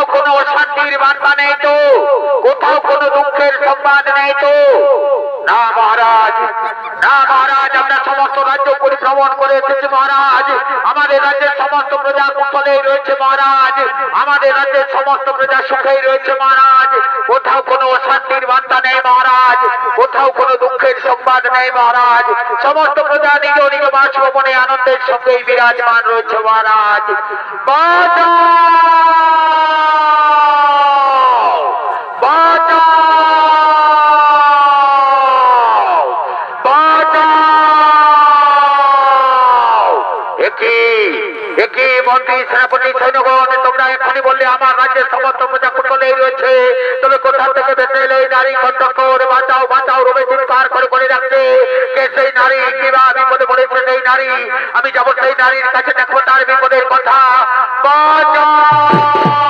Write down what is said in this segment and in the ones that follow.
কোথাও কোনো অশান্তির বার্তা নেই তো কোথাও কোনো দুঃখের সংবাদ নেই তো। না মহারাজ মহারাজ আমরা সমস্ত রাজ্য পরিভ্রমণ করে এসেছি মহারাজ। আমাদের রাজ্যের সমস্ত প্রজা কুশলেই রয়েছে মহারাজ। আমাদের রাজ্যের সমস্ত প্রজা সুখেই রয়েছে মহারাজ। কোথাও কোনো অশান্তির বার্তা নেই মহারাজ। কোথাও কোনো দুঃখের সংবাদ নেই মহারাজ। সমস্ত প্রজা নিজ নিজ বাসভবনে আনন্দের সঙ্গেই বিরাজমান রয়েছে মহারাজ। বাজাও মন্ত্রী সেনাপতি সৈন্যগণ, তোমরা এখনই বললে আমার রাজ্যের সমস্ত প্রজা কুশলেই রয়েছে। তবে কোথা থেকে বেঁচে এলে নারী কণ্ঠকর বাঁচাও বাঁচাও রবে চিৎকার করে বলে রাখছে। কে সেই নারী? কিবা বিপদে পড়েছে সেই নারী? আমি যাব সেই নারীর কাছে দেখো তার বিপদের কথা। বাঁচাও!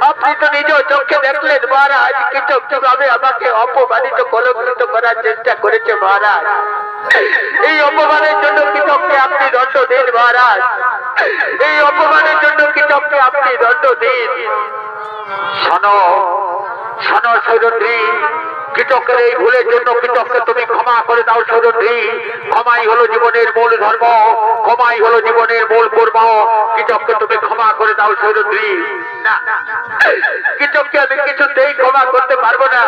আপনি তো নিজ চোখে দেখলেন, মহারাজ। কিন্তু কীভাবে আমাকে অপমানিত, কলঙ্কিত করার চেষ্টা করেছে, মহারাজ? এই অপমানের জন্য কৃতজ্ঞে আপনি দণ্ড দিন, মহারাজ। এই অপমানের জন্য কৃতজ্ঞে আপনি দণ্ড দিন। শোনো শোনো সৈরন্দ্রী কৃতজ্ঞের এই ভুলের জন্য কৃতজ্ঞ তুমি ক্ষমা করে দাও সৈরন্দ্রী ক্ষমাই হলো জীবনের মূল ধর্ম, ক্ষমাই হলো জীবনের মূল কর্ম কৃতজ্ঞ তুমি ক্ষমা করে দাও না কৃতজ্ঞ আমি কিছুতেই ক্ষমা করতে পারব না।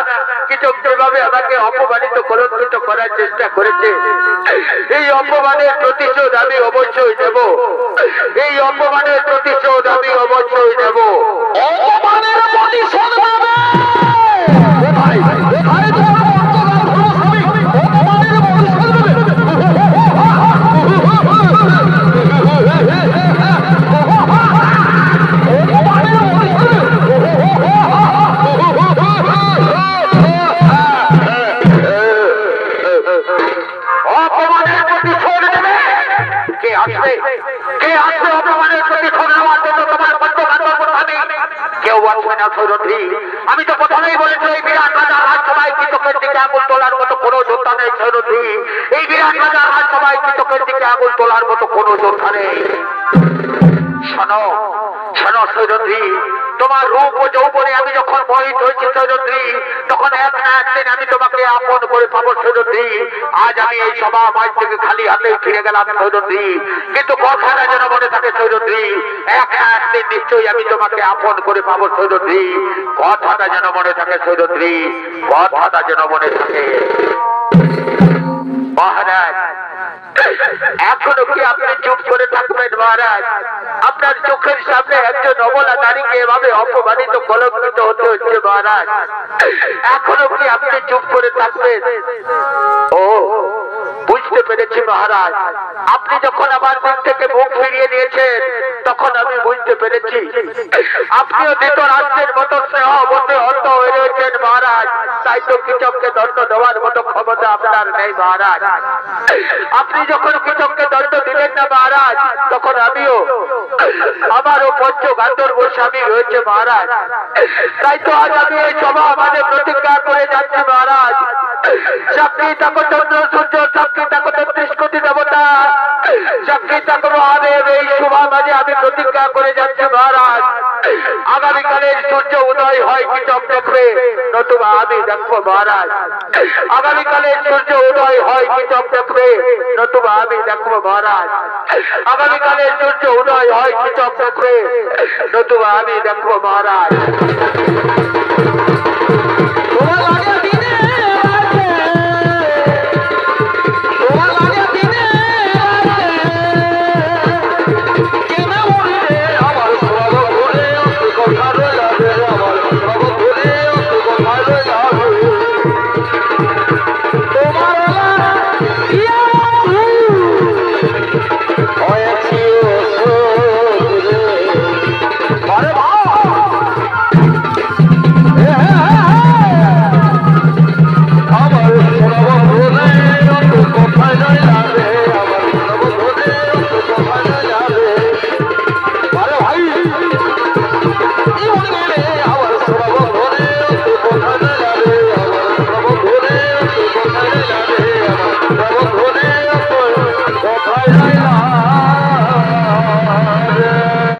কৃতজ্ঞ ভাবে আমাকে অপমানিত কলঙ্কিত করার চেষ্টা করেছে, এই অপমানের প্রতিশোধ আমি অবশ্যই দেব এই অপমানের প্রতিশোধ আমি অবশ্যই দেব অপমানের প্রতিশোধ আমি তো প্রথমেই বলেছি, এই বিরাট রাজার হাত সবাই কৃতকের দিকে আগুন তোলার মতো কোনো যোদ্ধা নেই সৈরন্ধ্রী এই বিরাট রাজার হাত সবাই কৃতকের দিকে আগুন তোলার মতো কোনো যোদ্ধা নেই। শোনো শোনো সৈরন্ধ্রী তোমার রূপ আমি যখন মোহিত হয়েছি সৈরন্ধ্রী তখন এক একদিন আমি তোমাকে আপন করে পাবো সৈরন্ধ্রী আজ আমি এই সভা মাঝ থেকে খালি হাতে ফিরে গেলাম সৈরন্ধ্রী কিন্তু কথাটা যেন মনে থাকে সৈরন্ধ্রী এক একদিন নিশ্চয়ই আমি তোমাকে আপন করে পাবো সৈরন্ধ্রী কথাটা যেন মনে থাকে সৈরন্ধ্রী কথাটা যেন মনে থাকে। মহারাজ এখনও কি আপনি চুপ করে থাকবেন, মহারাজ? আপনার চোখের সামনে একজন অবলা নারীকে এভাবে অপমানিত, কলঙ্কিত হতে হচ্ছে, মহারাজ। এখনও কি আপনি চুপ করে থাকবেন? ও পেরেছি মহারাজ। আপনি যখন আমার দিক থেকে মুখ ফিরিয়ে নিয়েছেন, তখন আমি বুঝতে পেরেছি। আপনিও দ্বিত রাষ্ট্রের মতো স্নেহ মধ্যে অন্ত হয়ে রয়েছেন মহারাজ। তাই তো কৃষককে দণ্ড দেওয়ার মতো ক্ষমতা আপনার নেই মহারাজ। আপনি যখন কৃষককে দণ্ড দিলেন না মহারাজ, তখন আমিও আমারও পঞ্চ গান্ধর্ব স্বামী রয়েছে মহারাজ। তাই তো আজ আমি এই সভা আমাদের প্রতিজ্ঞা করে যাচ্ছি মহারাজ। সাক্ষী থাকো চন্দ্র সূর্য সাক্ষী থাকো তেত্রিশ কোটি দেবতা। সাক্ষী থাকো মহাদেব প্রতিজ্ঞা করে যাচ্ছি মহারাজ। আগামীকালের সূর্য উদয় হয় কি চোখ দেখবে, নতুবা আমি দেখব মহারাজ। আগামীকালের সূর্য উদয় হয় কি দেখবে, নতুবা আমি দেখব মহারাজ। আগামীকালের সূর্য উদয় হয় কি দেখবে, নতুবা আমি দেখব মহারাজ।